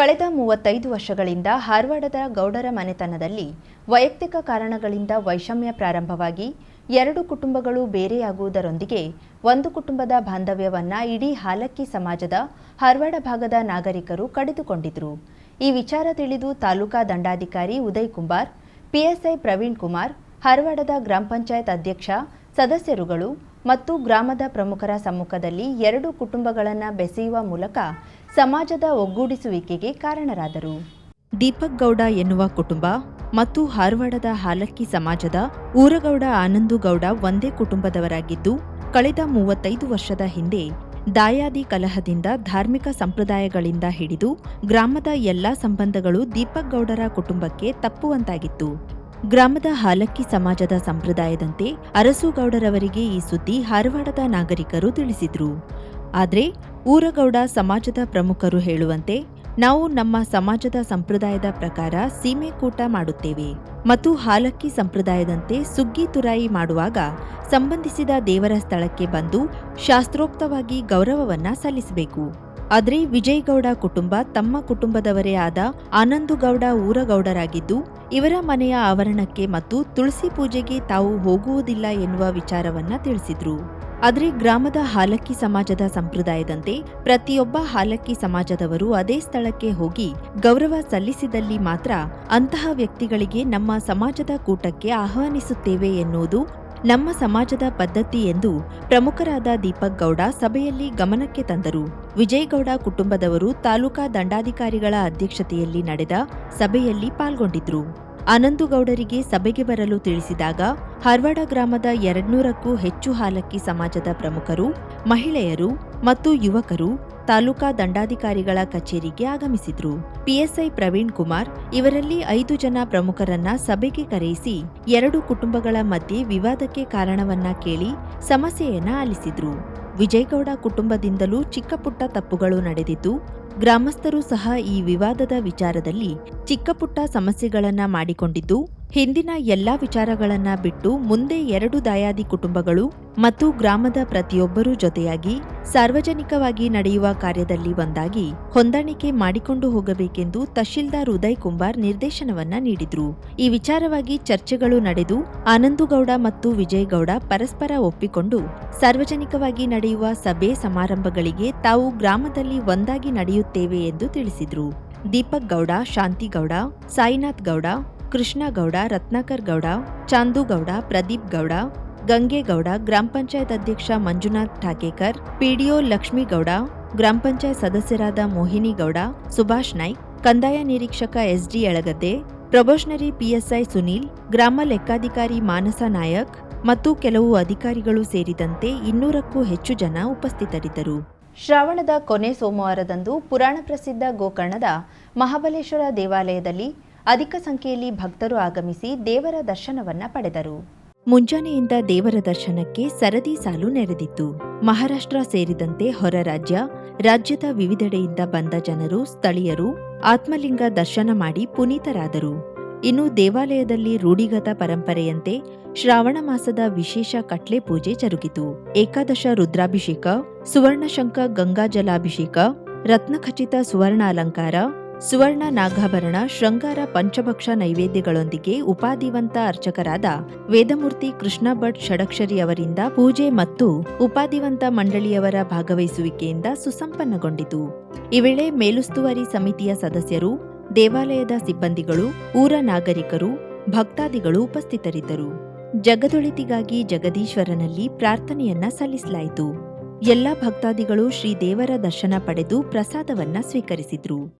ಕಳೆದ ಮೂವತ್ತೈದು ವರ್ಷಗಳಿಂದ ಹಾರ್ವಾಡದ ಗೌಡರ ಮನೆತನದಲ್ಲಿ ವೈಯಕ್ತಿಕ ಕಾರಣಗಳಿಂದ ವೈಷಮ್ಯ ಪ್ರಾರಂಭವಾಗಿ ಎರಡು ಕುಟುಂಬಗಳು ಬೇರೆಯಾಗುವುದರೊಂದಿಗೆ ಒಂದು ಕುಟುಂಬದ ಬಾಂಧವ್ಯವನ್ನ ಇಡೀ ಹಾಲಕ್ಕಿ ಸಮಾಜದ ಹಾರ್ವಾಡ ಭಾಗದ ನಾಗರಿಕರು ಕಡಿದುಕೊಂಡಿದ್ರು. ಈ ವಿಚಾರ ತಿಳಿದು ತಾಲೂಕಾ ದಂಡಾಧಿಕಾರಿ ಉದಯ್ ಕುಮಾರ್ ಪಿಎಸ್ಐ ಪ್ರವೀಣ್ ಕುಮಾರ್, ಹಾರ್ವಾಡದ ಗ್ರಾಮ ಪಂಚಾಯತ್ ಅಧ್ಯಕ್ಷ, ಸದಸ್ಯರುಗಳು ಮತ್ತು ಗ್ರಾಮದ ಪ್ರಮುಖರ ಸಮ್ಮುಖದಲ್ಲಿ ಎರಡು ಕುಟುಂಬಗಳನ್ನು ಬೆಸೆಯುವ ಮೂಲಕ ಸಮಾಜದ ಒಗ್ಗೂಡಿಸುವಿಕೆಗೆ ಕಾರಣರಾದರು. ದೀಪಕ್ ಗೌಡ ಎನ್ನುವ ಕುಟುಂಬ ಮತ್ತು ಹಾರವಾಡದ ಹಾಲಕ್ಕಿ ಸಮಾಜದ ಊರಗೌಡ ಆನಂದು ಗೌಡ ಒಂದೇ ಕುಟುಂಬದವರಾಗಿದ್ದು, ಕಳೆದ ಮೂವತ್ತೈದು ವರ್ಷದ ಹಿಂದೆ ದಾಯಾದಿ ಕಲಹದಿಂದ ಧಾರ್ಮಿಕ ಸಂಪ್ರದಾಯಗಳಿಂದ ಹಿಡಿದು ಗ್ರಾಮದ ಎಲ್ಲಾ ಸಂಬಂಧಗಳು ದೀಪಕ್ ಗೌಡರ ಕುಟುಂಬಕ್ಕೆ ತಪ್ಪುವಂತಾಗಿತ್ತು. ಗ್ರಾಮದ ಹಾಲಕ್ಕಿ ಸಮಾಜದ ಸಂಪ್ರದಾಯದಂತೆ ಅರಸುಗೌಡರವರಿಗೆ ಈ ಸುದ್ದಿ ಹಾರವಾಡದ ನಾಗರಿಕರು ತಿಳಿಸಿದ್ರು. ಆದರೆ ಊರಗೌಡ ಸಮಾಜದ ಪ್ರಮುಖರು ಹೇಳುವಂತೆ ನಾವು ನಮ್ಮ ಸಮಾಜದ ಸಂಪ್ರದಾಯದ ಪ್ರಕಾರ ಸೀಮೆಕೂಟ ಮಾಡುತ್ತೇವೆ ಮತ್ತು ಹಾಲಕ್ಕಿ ಸಂಪ್ರದಾಯದಂತೆ ಸುಗ್ಗಿ ತುರಾಯಿ ಮಾಡುವಾಗ ಸಂಬಂಧಿಸಿದ ದೇವರ ಸ್ಥಳಕ್ಕೆ ಬಂದು ಶಾಸ್ತ್ರೋಕ್ತವಾಗಿ ಗೌರವವನ್ನ ಸಲ್ಲಿಸಬೇಕು. ಆದರೆ ವಿಜಯಗೌಡ ಕುಟುಂಬ ತಮ್ಮ ಕುಟುಂಬದವರೇ ಆದ ಆನಂದುಗೌಡ ಊರಗೌಡರಾಗಿದ್ದು, ಇವರ ಮನೆಯ ಆವರಣಕ್ಕೆ ಮತ್ತು ತುಳಸಿ ಪೂಜೆಗೆ ತಾವು ಹೋಗುವುದಿಲ್ಲ ಎನ್ನುವ ವಿಚಾರವನ್ನ ತಿಳಿಸಿದ್ರು. ಆದರೆ ಗ್ರಾಮದ ಹಾಲಕ್ಕಿ ಸಮಾಜದ ಸಂಪ್ರದಾಯದಂತೆ ಪ್ರತಿಯೊಬ್ಬ ಹಾಲಕ್ಕಿ ಸಮಾಜದವರು ಅದೇ ಸ್ಥಳಕ್ಕೆ ಹೋಗಿ ಗೌರವ ಸಲ್ಲಿಸಿದಲ್ಲಿ ಮಾತ್ರ ಅಂತಹ ವ್ಯಕ್ತಿಗಳಿಗೆ ನಮ್ಮ ಸಮಾಜದ ಕೂಟಕ್ಕೆ ಆಹ್ವಾನಿಸುತ್ತೇವೆ ಎನ್ನುವುದು ನಮ್ಮ ಸಮಾಜದ ಪದ್ಧತಿ ಎಂದು ಪ್ರಮುಖರಾದ ದೀಪಕ್ ಗೌಡ ಸಭೆಯಲ್ಲಿ ಗಮನಕ್ಕೆ ತಂದರು. ವಿಜಯಗೌಡ ಕುಟುಂಬದವರು ತಾಲೂಕಾ ದಂಡಾಧಿಕಾರಿಗಳ ಅಧ್ಯಕ್ಷತೆಯಲ್ಲಿ ನಡೆದ ಸಭೆಯಲ್ಲಿ ಪಾಲ್ಗೊಂಡಿದ್ರು. ಆನಂದುಗೌಡರಿಗೆ ಸಭೆಗೆ ಬರಲು ತಿಳಿಸಿದಾಗ ಹರ್ವಾಡ ಗ್ರಾಮದ ಎರಡ್ನೂರಕ್ಕೂ ಹೆಚ್ಚು ಹಾಲಕ್ಕಿ ಸಮಾಜದ ಪ್ರಮುಖರು, ಮಹಿಳೆಯರು ಮತ್ತು ಯುವಕರು ತಾಲೂಕಾ ದಂಡಾಧಿಕಾರಿಗಳ ಕಚೇರಿಗೆ ಆಗಮಿಸಿದ್ರು. ಪಿಎಸ್ಐ ಪ್ರವೀಣ್ ಕುಮಾರ್ ಇವರಲ್ಲಿ ಐದು ಜನ ಪ್ರಮುಖರನ್ನ ಸಭೆಗೆ ಕರೆಯಿಸಿ ಎರಡು ಕುಟುಂಬಗಳ ಮಧ್ಯೆ ವಿವಾದಕ್ಕೆ ಕಾರಣವನ್ನ ಕೇಳಿ ಸಮಸ್ಯೆಯನ್ನ ಆಲಿಸಿದ್ರು. ವಿಜಯಗೌಡ ಕುಟುಂಬದಿಂದಲೂ ಚಿಕ್ಕಪುಟ್ಟ ತಪ್ಪುಗಳು ನಡೆದಿದ್ದು, ಗ್ರಾಮಸ್ಥರು ಸಹ ಈ ವಿವಾದದ ವಿಚಾರದಲ್ಲಿ ಚಿಕ್ಕಪುಟ್ಟ ಸಮಸ್ಯೆಗಳನ್ನ ಮಾಡಿಕೊಂಡಿದ್ದು ಹಿಂದಿನ ಎಲ್ಲಾ ವಿಚಾರಗಳನ್ನ ಬಿಟ್ಟು ಮುಂದೆ ಎರಡು ದಾಯಾದಿ ಕುಟುಂಬಗಳು ಮತ್ತು ಗ್ರಾಮದ ಪ್ರತಿಯೊಬ್ಬರೂ ಜೊತೆಯಾಗಿ ಸಾರ್ವಜನಿಕವಾಗಿ ನಡೆಯುವ ಕಾರ್ಯದಲ್ಲಿ ಒಂದಾಗಿ ಹೊಂದಾಣಿಕೆ ಮಾಡಿಕೊಂಡು ಹೋಗಬೇಕೆಂದು ತಹಶೀಲ್ದಾರ್ ಉದಯ್ ಕುಂಬಾರ್ ನಿರ್ದೇಶನವನ್ನ ನೀಡಿದ್ರು. ಈ ವಿಚಾರವಾಗಿ ಚರ್ಚೆಗಳು ನಡೆದು ಆನಂದುಗೌಡ ಮತ್ತು ವಿಜಯಗೌಡ ಪರಸ್ಪರ ಒಪ್ಪಿಕೊಂಡು ಸಾರ್ವಜನಿಕವಾಗಿ ನಡೆಯುವ ಸಭೆ ಸಮಾರಂಭಗಳಿಗೆ ತಾವು ಗ್ರಾಮದಲ್ಲಿ ಒಂದಾಗಿ ನಡೆಯುತ್ತೇವೆ ಎಂದು ತಿಳಿಸಿದ್ರು. ದೀಪಕ್ ಗೌಡ, ಶಾಂತಿಗೌಡ, ಸಾಯಿನಾಥ್ ಗೌಡ ಕೃಷ್ಣಗೌಡ, ರತ್ನಾಕರ್ ಗೌಡ, ಚಾಂದುಗೌಡ, ಪ್ರದೀಪ್ ಗೌಡ, ಗಂಗೇಗೌಡ, ಗ್ರಾಮ ಪಂಚಾಯತ್ ಅಧ್ಯಕ್ಷ ಮಂಜುನಾಥ್ ಠಾಕೇಕರ್, ಪಿಡಿಒ ಲಕ್ಷ್ಮೀಗೌಡ, ಗ್ರಾಮ ಪಂಚಾಯತ್ ಸದಸ್ಯರಾದ ಮೋಹಿನಿ ಗೌಡ ಸುಭಾಷ್ ನಾಯ್ಕ್, ಕಂದಾಯ ನಿರೀಕ್ಷಕ SD Elagadde probationary PSI Sunil, ಗ್ರಾಮ ಲೆಕ್ಕಾಧಿಕಾರಿ ಮಾನಸ ನಾಯಕ್ ಮತ್ತು ಕೆಲವು ಅಧಿಕಾರಿಗಳು ಸೇರಿದಂತೆ ಇನ್ನೂರಕ್ಕೂ ಹೆಚ್ಚು ಜನ ಉಪಸ್ಥಿತರಿದ್ದರು. ಶ್ರಾವಣದ ಕೊನೆ ಸೋಮವಾರದಂದು ಪುರಾಣ ಪ್ರಸಿದ್ಧ ಗೋಕರ್ಣದ ಮಹಾಬಲೇಶ್ವರ ದೇವಾಲಯದಲ್ಲಿ ಅಧಿಕ ಸಂಖ್ಯೆಯಲ್ಲಿ ಭಕ್ತರು ಆಗಮಿಸಿ ದೇವರ ದರ್ಶನವನ್ನ ಪಡೆದರು. ಮುಂಜಾನೆಯಿಂದ ದೇವರ ದರ್ಶನಕ್ಕೆ ಸರದಿ ಸಾಲು ನೆರೆದಿತ್ತು. ಮಹಾರಾಷ್ಟ್ರ ಸೇರಿದಂತೆ ಹೊರ ರಾಜ್ಯ, ರಾಜ್ಯದ ವಿವಿಧೆಡೆಯಿಂದ ಬಂದ ಜನರು, ಸ್ಥಳೀಯರು ಆತ್ಮಲಿಂಗ ದರ್ಶನ ಮಾಡಿ ಪುನೀತರಾದರು. ಇನ್ನು ದೇವಾಲಯದಲ್ಲಿ ರೂಢಿಗತ ಪರಂಪರೆಯಂತೆ ಶ್ರಾವಣ ಮಾಸದ ವಿಶೇಷ ಕಟ್ಲೆ ಪೂಜೆ ಜರುಗಿತು. ಏಕಾದಶ ರುದ್ರಾಭಿಷೇಕ ಸುವರ್ಣಶಂಕ ಗಂಗಾಜಲಾಭಿಷೇಕ ರತ್ನಖಚಿತ ಸುವರ್ಣ ಅಲಂಕಾರ ಸುವರ್ಣ ನಾಗಾಭರಣ, ಶೃಂಗಾರ ಪಂಚಭಕ್ಷ ನೈವೇದ್ಯಗಳೊಂದಿಗೆ ಉಪಾದಿವಂತ ಅರ್ಚಕರಾದ ವೇದಮೂರ್ತಿ ಕೃಷ್ಣ ಭಟ್ ಷಡಕ್ಷರಿ ಅವರಿಂದ ಪೂಜೆ ಮತ್ತು ಉಪಾದಿವಂತ ಮಂಡಳಿಯವರ ಭಾಗವಹಿಸುವಿಕೆಯಿಂದ ಸುಸಂಪನ್ನಗೊಂಡಿತು. ಈ ವೇಳೆ ಮೇಲುಸ್ತುವಾರಿ ಸಮಿತಿಯ ಸದಸ್ಯರು, ದೇವಾಲಯದ ಸಿಬ್ಬಂದಿಗಳು, ಊರ ನಾಗರಿಕರು, ಭಕ್ತಾದಿಗಳು ಉಪಸ್ಥಿತರಿದ್ದರು. ಜಗದೊಳಿತಿಗಾಗಿ ಜಗದೀಶ್ವರನಲ್ಲಿ ಪ್ರಾರ್ಥನೆಯನ್ನ ಸಲ್ಲಿಸಲಾಯಿತು. ಎಲ್ಲ ಭಕ್ತಾದಿಗಳು ಶ್ರೀ ದೇವರ ದರ್ಶನ ಪಡೆದು ಪ್ರಸಾದವನ್ನ ಸ್ವೀಕರಿಸಿದ್ರು.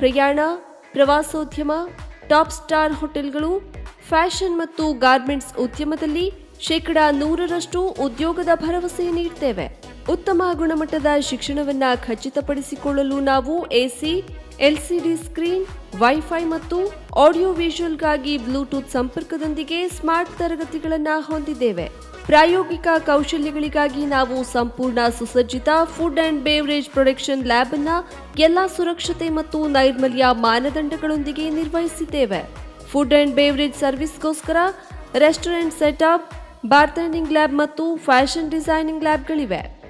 ಪ್ರಯಾಣ ಪ್ರವಾಸೋದ್ಯಮ ಟಾಪ್ ಸ್ಟಾರ್ ಹೋಟೆಲ್ಗಳು ಫ್ಯಾಷನ್ ಮತ್ತು ಗಾರ್ಮೆಂಟ್ಸ್ ಉದ್ಯಮದಲ್ಲಿ ಶೇಕಡಾ ನೂರರಷ್ಟು ಉದ್ಯೋಗದ ಭರವಸೆ ನೀಡ್ತೇವೆ. ಉತ್ತಮ ಗುಣಮಟ್ಟದ ಶಿಕ್ಷಣವನ್ನ ಖಚಿತಪಡಿಸಿಕೊಳ್ಳಲು ನಾವು ಎಸಿ, ಎಲ್ಸಿಡಿ ಸ್ಕ್ರೀನ್, ವೈಫೈ ಮತ್ತು ಆಡಿಯೋ ವಿಷುವಲ್ಗಾಗಿ ಬ್ಲೂಟೂತ್ ಸಂಪರ್ಕದೊಂದಿಗೆ ಸ್ಮಾರ್ಟ್ ತರಗತಿಗಳನ್ನು ಹೊಂದಿದ್ದೇವೆ. ಪ್ರಾಯೋಗಿಕ ಕೌಶಲ್ಯಗಳಿಗಾಗಿ ನಾವು ಸಂಪೂರ್ಣ ಸುಸಜ್ಜಿತ food and beverage production lab ಅನ್ನ ಎಲ್ಲಾ ಸುರಕ್ಷತೆ ಮತ್ತು ನೈರ್ಮಲ್ಯ ಮಾನದಂಡಗಳೊಂದಿಗೆ ನಿರ್ವಹಿಸಿದ್ದೇವೆ. ಫುಡ್ ಅಂಡ್ ಬೇವರೇಜ್ ಸರ್ವಿಸ್ಗೋಸ್ಕರ ರೆಸ್ಟೋರೆಂಟ್ ಸೆಟಪ್, ಬಾರ್ಟೆಂಡಿಂಗ್ ಲ್ಯಾಬ್ ಮತ್ತು ಫ್ಯಾಷನ್ ಡಿಸೈನಿಂಗ್ ಲ್ಯಾಬ್ಗಳಿವೆ.